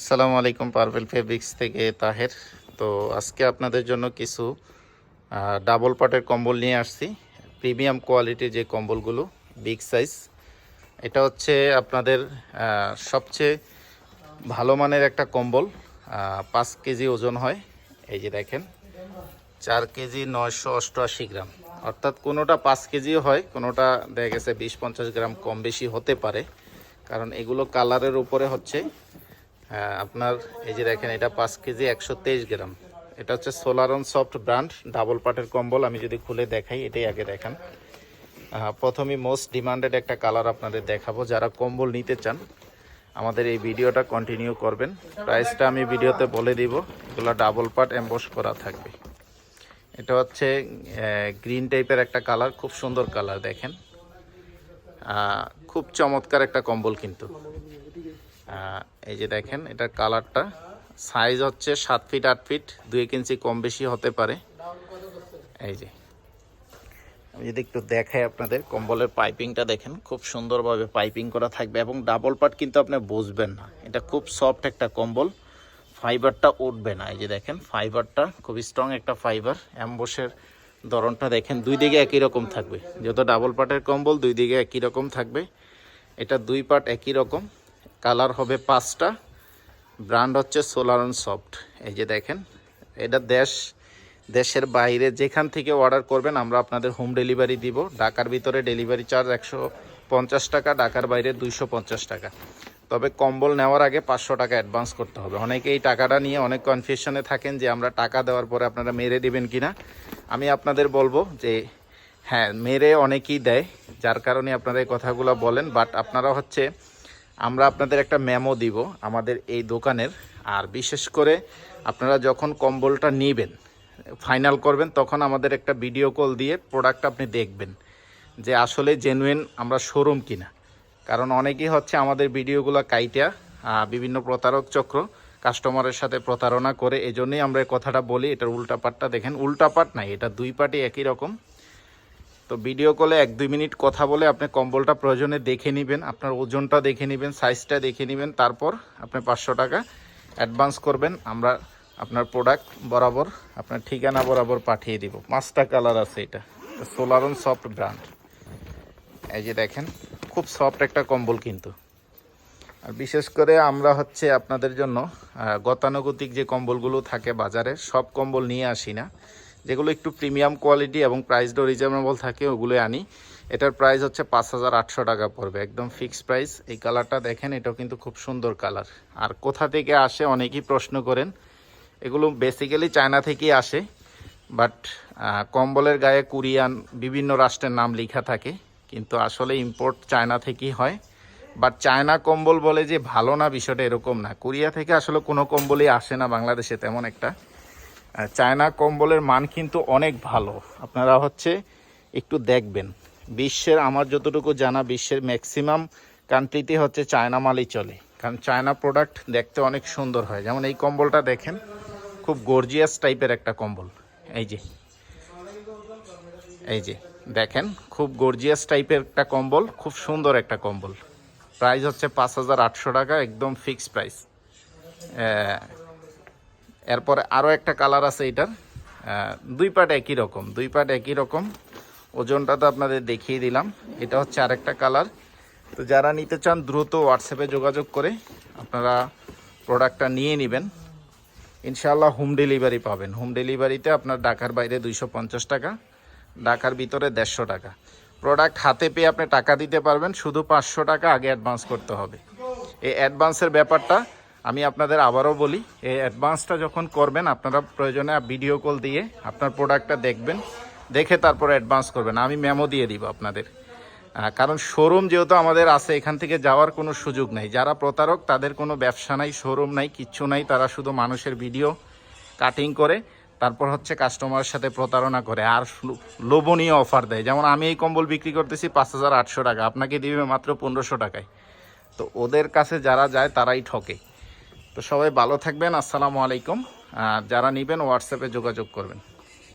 আসসালামু আলাইকুম পারভেল ফেব্রিক্স থেকে তাহের। তো আজকে আপনাদের জন্য কিছু ডাবল পাটের কম্বল নিয়ে আসছি। প্রিমিয়াম কোয়ালিটির যে কম্বলগুলো বিগ সাইজ এটা হচ্ছে আপনাদের সবচেয়ে ভালো মানের একটা কম্বল। পাঁচ কেজি ওজন হয়, এই যে দেখেন। চার কেজি নয়শো অষ্টআশি গ্রাম। অর্থাৎ কোনোটা পাঁচ কেজিও হয়, কোনোটা দেখা গেছে বিশ পঞ্চাশ গ্রাম কম বেশি হতে পারে। কারণ এগুলো কালারের উপরে হচ্ছে আপনার এই যে দেখেন এটা পাঁচ কেজি একশো তেইশ গ্রাম। এটা হচ্ছে সোলারন সফট ব্র্যান্ড ডাবল পাটের কম্বল। আমি যদি খুলে দেখাই এটাই আগে দেখান। আহ, প্রথমেই মোস্ট ডিমান্ডেড একটা কালার আপনাদের দেখাবো। যারা কম্বল নিতে চান আমাদের এই ভিডিওটা কন্টিনিউ করবেন। প্রাইসটা আমি ভিডিওতে বলে দিব। এগুলো ডাবল পাট এম্বস করা থাকবে। এটা হচ্ছে গ্রিন টাইপের একটা কালার খুব সুন্দর কালার দেখেন। খুব চমৎকার একটা কম্বল কিন্তু। এই যে দেখেন, এটার কালারটা সাইজ হচ্ছে সাত ফিট আট ফিট দুই এক ইঞ্চি কম বেশি হতে পারে। এই যে, আমি যদি একটু দেখাই আপনাদের, কম্বলের পাইপিংটা দেখেন, খুব সুন্দরভাবে পাইপিং করা থাকবে এবং ডাবল পার্ট কিন্তু আপনি বুঝবেন না। এটা খুব সফট একটা কম্বল ফাইবারটা উঠবে না। এই যে দেখেন ফাইবারটা খুব স্ট্রং একটা ফাইবার অ্যাম্বসের ধরনটা দেখেন, দুই দিকে একই রকম থাকবে। যেহেতু ডাবল পার্টের কম্বল, দুই দিকে একই রকম থাকবে। এটা দুই পার্ট একই রকম। কালার হবে পাঁচটা। ব্র্যান্ড হচ্ছে সোলারন সফট এই যে দেখেন, এটা দেশ, দেশের বাইরে যেখান থেকে অর্ডার করবেন, আমরা আপনাদের হোম ডেলিভারি দিব। ঢাকার ভিতরে ডেলিভারি চার্জ একশো পঞ্চাশ টাকা, ঢাকার বাইরে দুইশো পঞ্চাশ টাকা। তবে কম্বল নেওয়ার আগে পাঁচশো টাকা অ্যাডভান্স করতে হবে। অনেকে এই টাকাটা নিয়ে অনেক কনফিউশনে থাকেন যে আমরা টাকা দেওয়ার পরে আপনারা মেরে দেবেন কি না আমি আপনাদের বলব যে হ্যাঁ মেরে অনেকেই দেয়, যার কারণে আপনারা এই কথাগুলো বলেন বাট আপনারা হচ্ছে আমরা আপনাদের একটা মেমো দিব আমাদের এই দোকানের। আর বিশেষ করে আপনারা যখন কম্বলটা নেবেন ফাইনাল করবেন, তখন আমাদের একটা ভিডিও কল দিয়ে প্রোডাক্ট আপনি দেখবেন যে আসলে জেনুইন আমরা শোরুম কিনা। কারণ অনেকেই হচ্ছে আমাদের ভিডিওগুলো কাইটা বিভিন্ন প্রতারক চক্র কাস্টমারের সাথে প্রতারণা করে এই জন্যই আমরা কথাটা বলি, এটার উল্টা পাটটা দেখেন। উল্টা পাট নাই, এটা দুই পাটই একই রকম। তো ভিডিও কলে এক দুই মিনিট কথা বলে আপনি কম্বলটা প্রয়োজনে দেখে নেবেন, আপনার ওজনটা দেখে নেবেন সাইজটা দেখে নেবেন, তারপর আপনি পাঁচশো টাকা অ্যাডভান্স করবেন, আমরা আপনার প্রোডাক্ট বরাবর, আপনার ঠিকানা বরাবর পাঠিয়ে দিব। পাঁচটা কালার আছে এটা সোলারন সফট ব্র্যান্ড এই যে দেখেন, খুব সফট একটা কম্বল কিন্তু। আর বিশেষ করে আমরা হচ্ছে আপনাদের জন্য গতানুগতিক যে কম্বলগুলো থাকে বাজারে, সব কম্বল নিয়ে আসি না। যেগুলো একটু প্রিমিয়াম কোয়ালিটি এবং প্রাইসটাও রিজনেবল থাকে ওগুলো আনি। এটার প্রাইস হচ্ছে পাঁচ হাজার আটশো টাকা পড়বে, একদম ফিক্সড প্রাইস এই কালারটা দেখেন, এটাও কিন্তু খুব সুন্দর কালার আর কোথা থেকে আসে অনেকেই প্রশ্ন করেন। এগুলো বেসিক্যালি চায়না থেকেই আসে বাট কম্বলের গায়ে কোরিয়ান বিভিন্ন রাষ্ট্রের নাম লেখা থাকে, কিন্তু আসলে ইম্পোর্ট চায়না থেকেই হয়। বাট চায়না কম্বল বলে যে ভালো না বিষয়টা এরকম না। কোরিয়া থেকে আসলে কোনো কম্বলই আসে না বাংলাদেশে তেমন একটা। চায়না কম্বলের মান কিন্তু অনেক ভালো। আপনারা হচ্ছে একটু দেখবেন। বিশ্বের আমার যতটুকু জানা, বিশ্বের ম্যাক্সিমাম কান্ট্রিতে হচ্ছে চায়না মালই চলে। কারণ চায়না প্রোডাক্ট দেখতে অনেক সুন্দর হয়। যেমন এই কম্বলটা দেখেন, খুব গর্জিয়াস টাইপের একটা কম্বল। এই যে এই যে, দেখেন, খুব গর্জিয়াস টাইপের একটা কম্বল, খুব সুন্দর একটা কম্বল। প্রাইস হচ্ছে পাঁচ হাজার আটশো টাকা, একদম ফিক্সড প্রাইস এরপরে আরও একটা কালার আছে এটার। দুই পাট একই রকম, দুই পাট একই রকম। ওজনটা তো আপনাদের দেখিয়ে দিলাম। এটা হচ্ছে আরেকটা কালার তো যারা নিতে চান, দ্রুত হোয়াটসঅ্যাপে যোগাযোগ করে আপনারা প্রোডাক্টটা নিয়ে নেবেন। ইনশাআল্লাহ হোম ডেলিভারি পাবেন। হোম ডেলিভারিতে আপনার ঢাকার বাইরে দুইশো পঞ্চাশ টাকা, ঢাকার ভিতরে দেড়শো টাকা। প্রোডাক্ট হাতে পেয়ে আপনি টাকা দিতে পারবেন, শুধু পাঁচশো টাকা আগে অ্যাডভান্স করতে হবে। এই অ্যাডভান্সের ব্যাপারটা আমি আপনাদের আবারও বলি, এই অ্যাডভান্সটা যখন করবেন, আপনারা প্রয়োজনে ভিডিও কল দিয়ে আপনার প্রোডাক্টটা দেখবেন, দেখে তারপর অ্যাডভান্স করবেন। আমি মেমো দিয়ে দিব আপনাদের। কারণ শোরুম যেহেতু আমাদের আছে, এখান থেকে যাওয়ার কোনো সুযোগ নাই। যারা প্রতারক, তাদের কোনো ব্যবসা নাই শোরুম নাই, কিচ্ছু নাই। তারা শুধু মানুষের ভিডিও কাটিং করে, তারপর হচ্ছে কাস্টমারের সাথে প্রতারণা করে আর লোভনীয় অফার দেয়। যেমন আমি এই কম্বল বিক্রি করতেছি পাঁচ হাজার আটশো টাকা। আপনাকে দিবে মাত্র পনেরোশো টাকায়। তো ওদের কাছে যারা যায়, তারাই ঠকে। তো সবাই ভালো থাকবেন আসসালামু আলাইকুম। আর যারা নেবেন হোয়াটসঅ্যাপে যোগাযোগ করবেন।